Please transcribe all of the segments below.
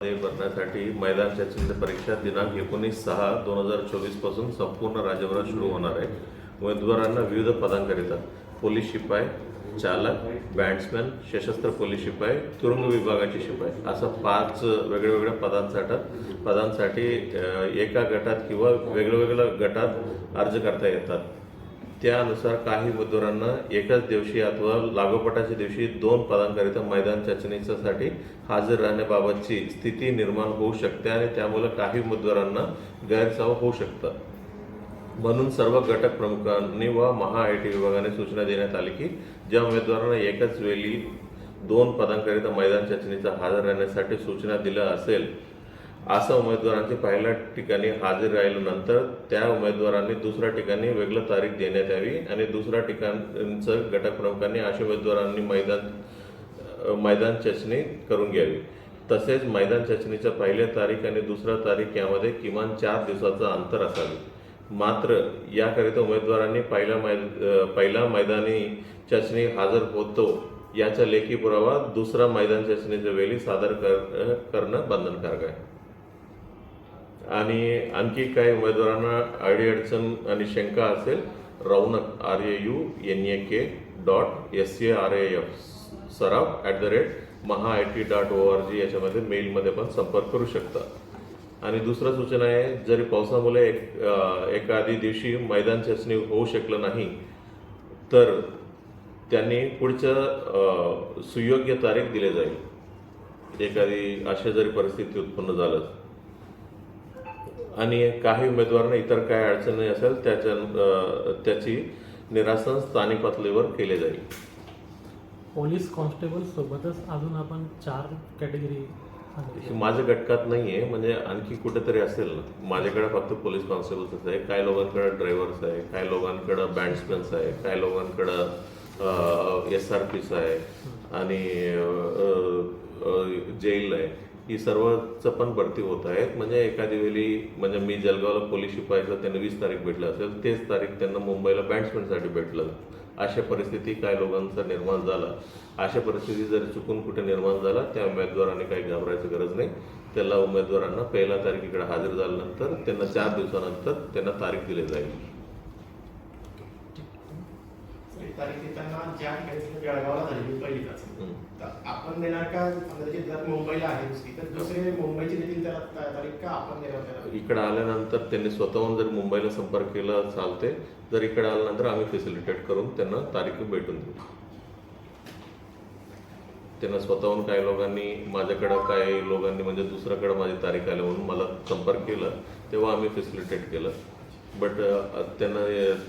भरण्यासाठी मैदान शैक्षणिक परीक्षा दिनांक एकोणीस सहा दोन हजार चोवीसपासून संपूर्ण राज्यभरात सुरू होणार आहे. उमेदवारांना विविध पदांकरिता पोलीस शिपाई चालक बॅट्समॅन सशस्त्र पोलीस शिपाई तुरुंग विभागाचे शिपाई असं पाच वेगळ्या वेगळ्या पदांसाठी पदांसाठी एका गटात किंवा वेगळ्या वेगळ्या गटात अर्ज करता येतात. त्यानुसार काही उमेदवारांना एकाच दिवशी अथवा लागोपाठाच्या दिवशी दोन पदांकरिता मैदान चाचणीसाठी हजर राहण्याबाबतची स्थिती निर्माण होऊ शकते आणि त्यामुळे काही उमेदवारांना गैरसाव होऊ शकतात. म्हणून सर्व घटक प्रमुखांनी व महा आय टी विभागाने सूचना देण्यात आली की ज्या उमेदवारांना एकाच वेळी दोन पदांकरिता मैदान चाचणीचा हजर राहण्यासाठी सूचना दिल्या असेल अशा उमेदवारांची पहिल्या ठिकाणी हजर राहिल्यानंतर त्या उमेदवारांनी दुसऱ्या ठिकाणी वेगळं तारीख देण्यात यावी आणि दुसऱ्या ठिकाणचं घटक प्रमुखांनी अशा उमेदवारांनी मैदान मैदान चाचणी करून घ्यावी. तसेच मैदान चाचणीच्या पहिल्या तारीख आणि दुसऱ्या तारीख यामध्ये किमान चार दिवसाचं अंतर असावे. मात्र याकरिता उमेदवारांनी पहिल्या मै पहिला पहिल्या मैदानी चाचणी हजर होतो याचा लेखी पुरावा दुसरा मैदान चाचणीच्या वेळी सादर कर करणं बंधनकारक आहे. आणि आणखी काही उमेदवारांना अडीअडचण आणि शंका असेल Raunak R A U N A K dot S C R A F सराव at the rate Maha I T dot O R G याच्यामध्ये मेलमध्ये पण संपर्क करू शकता. आणि दुसरं सूचना आहे जरी पावसामुळे एक एखादी दिवशी मैदान चाचणी होऊ शकलं नाही तर त्यांनी पुढचं सुयोग्य तारीख दिली जाईल. एखादी अशा जरी परिस्थिती उत्पन्न झालं आणि काही उमेदवारांना इतर काय अडचणी असेल त्याच्या त्याची निरासन स्थानिक पातळीवर केले जाईल. पोलीस कॉन्स्टेबल सोबतच अजून आपण चार कॅटेगरी हे माझ्या घटकात नाही आहे म्हणजे आणखी कुठेतरी असेल. ना माझ्याकडे फक्त पोलीस कॉन्स्टेबल्स आहे काही लोकांकडे ड्रायव्हर्स आहे काही लोकांकडे बँड्समॅन्स आहे काही लोकांकडं एस आर पीस आहे आणि जेल आहे. ही सर्वच पण भरती होत आहेत. म्हणजे एखादी वेळी म्हणजे मी जळगावला पोलीस शिपायचं त्यांना वीस तारीख भेटलं असेल तेच तारीख त्यांना मुंबईला बँड्समॅनसाठी भेटलं. अशा परिस्थिती काय लोकांचा निर्माण झाला? अशा परिस्थिती जर चुकून कुठे निर्माण झाला त्या उमेदवारांनी काही घाबरायची गरज नाही. त्याला उमेदवारांना पहिल्या तारखेकडे हजर झाल्यानंतर त्यांना चार दिवसानंतर त्यांना तारीख दिली जाईल. तारीख देताना ज्या ठिकाणी समजा बेळगावला झालेली पहिली चाचणी. तर आपण देणार का मुंबईला आहे. दुसरी तर दुसरे मुंबईची त्याला तारीख का आपण देणार त्याला? इकडे आल्यानंतर त्यांनी स्वतःहून जर मुंबईला संपर्क केला चालते जर इकडे आल्यानंतर आम्ही फॅसिलिटेट करून त्यांना तारीख भेटून देऊ. त्यांना स्वतःहून काही लोकांनी माझ्याकडं काही लोकांनी म्हणजे दुसऱ्याकडे माझी तारीख आली म्हणून मला संपर्क केला तेव्हा आम्ही फॅसिलिटेट केलं. बट uh, त्यांना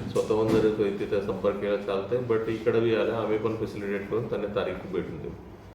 स्वतःहून जर तिथे संपर्क केला चालतंय. बट इकडे बी आल्या आम्ही पण फॅसिलिटेट करून त्यांना तारीख भेटून देऊ.